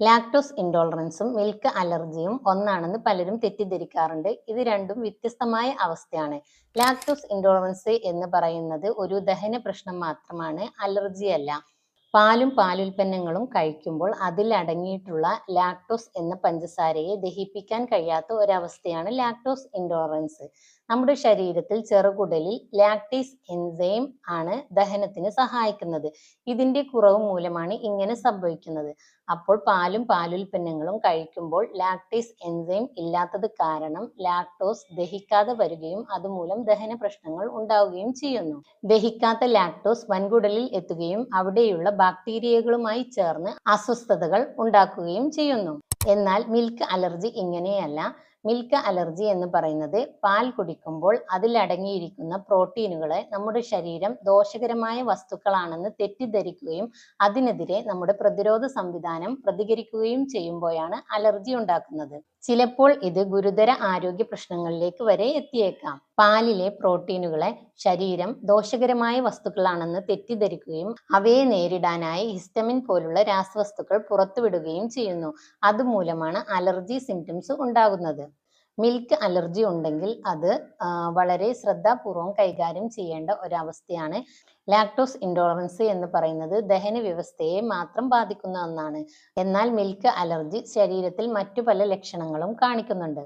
Lactose ഇൻടോളറൻസും milk അലർജിയും ഒന്നാണെന്ന് പലരും തെറ്റിദ്ധരിക്കാറുണ്ട്. ഇത് രണ്ടും വ്യത്യസ്തമായ അവസ്ഥയാണ്. ലാക്ടോസ് ഇൻടോളറൻസ് എന്ന് പറയുന്നത് ഒരു ദഹന പ്രശ്നം മാത്രമാണ് അലർജി അല്ല പാലും പാലുൽപ്പന്നങ്ങളും കഴിക്കുമ്പോൾ അതിൽ അടങ്ങിയിട്ടുള്ള ലാക്ടോസ് എന്ന പഞ്ചസാരയെ ദഹിപ്പിക്കാൻ കഴിയാത്ത ഒരവസ്ഥയാണ് ലാക്ടോസ് ഇൻടോളറൻസ് നമ്മുടെ ശരീരത്തിൽ ചെറുകുടലിൽ ലാക്ടീസ് എൻസൈം ആണ് ദഹനത്തിന് സഹായിക്കുന്നത്. ഇതിന്റെ കുറവ് മൂലമാണ് ഇങ്ങനെ സംഭവിക്കുന്നത്. അപ്പോൾ പാലും പാലുൽപ്പന്നങ്ങളും കഴിക്കുമ്പോൾ ലാക്ടീസ് എൻസൈം ഇല്ലാത്തത് കാരണം ലാക്ടോസ് ദഹിക്കാതെ വരികയും അതുമൂലം ദഹന പ്രശ്നങ്ങൾ ഉണ്ടാവുകയും ചെയ്യുന്നു. ദഹിക്കാത്ത ലാക്ടോസ് വൻകുടലിൽ എത്തുകയും അവിടെയുള്ള ബാക്ടീരിയകളുമായി ചേർന്ന് അസ്വസ്ഥതകൾ ഉണ്ടാക്കുകയും ചെയ്യുന്നു. എന്നാൽ മിൽക്ക് അലർജി ഇങ്ങനെയല്ല. മിൽക്ക് അലർജി എന്ന് പറയുന്നത് പാൽ കുടിക്കുമ്പോൾ അതിലടങ്ങിയിരിക്കുന്ന പ്രോട്ടീനുകളെ നമ്മുടെ ശരീരം ദോഷകരമായ വസ്തുക്കളാണെന്ന് തെറ്റിദ്ധരിക്കുകയും അതിനെതിരെ നമ്മുടെ പ്രതിരോധ സംവിധാനം പ്രതികരിക്കുകയും ചെയ്യുമ്പോഴാണ് അലർജി ഉണ്ടാക്കുന്നത്. ചിലപ്പോൾ ഇത് ഗുരുതര ആരോഗ്യ പ്രശ്നങ്ങളിലേക്ക് വരെ എത്തിയേക്കാം. പാലിലെ പ്രോട്ടീനുകളെ ശരീരം ദോഷകരമായ വസ്തുക്കളാണെന്ന് തെറ്റിദ്ധരിക്കുകയും അവയെ നേരിടാനായി ഹിസ്റ്റമിൻ പോലുള്ള രാസവസ്തുക്കൾ പുറത്തുവിടുകയും ചെയ്യുന്നു. അതുമൂലമാണ് അലർജി സിംറ്റംസ് ഉണ്ടാകുന്നത്. മിൽക്ക് അലർജി ഉണ്ടെങ്കിൽ അത് വളരെ ശ്രദ്ധാപൂർവം കൈകാര്യം ചെയ്യേണ്ട ഒരവസ്ഥയാണ്. ലാക്ടോസ് ഇൻടോളറൻസ് എന്ന് പറയുന്നത് ദഹന വ്യവസ്ഥയെ മാത്രം ബാധിക്കുന്ന ഒന്നാണ്. എന്നാൽ മിൽക്ക് അലർജി ശരീരത്തിൽ മറ്റു പല ലക്ഷണങ്ങളും കാണിക്കുന്നുണ്ട്.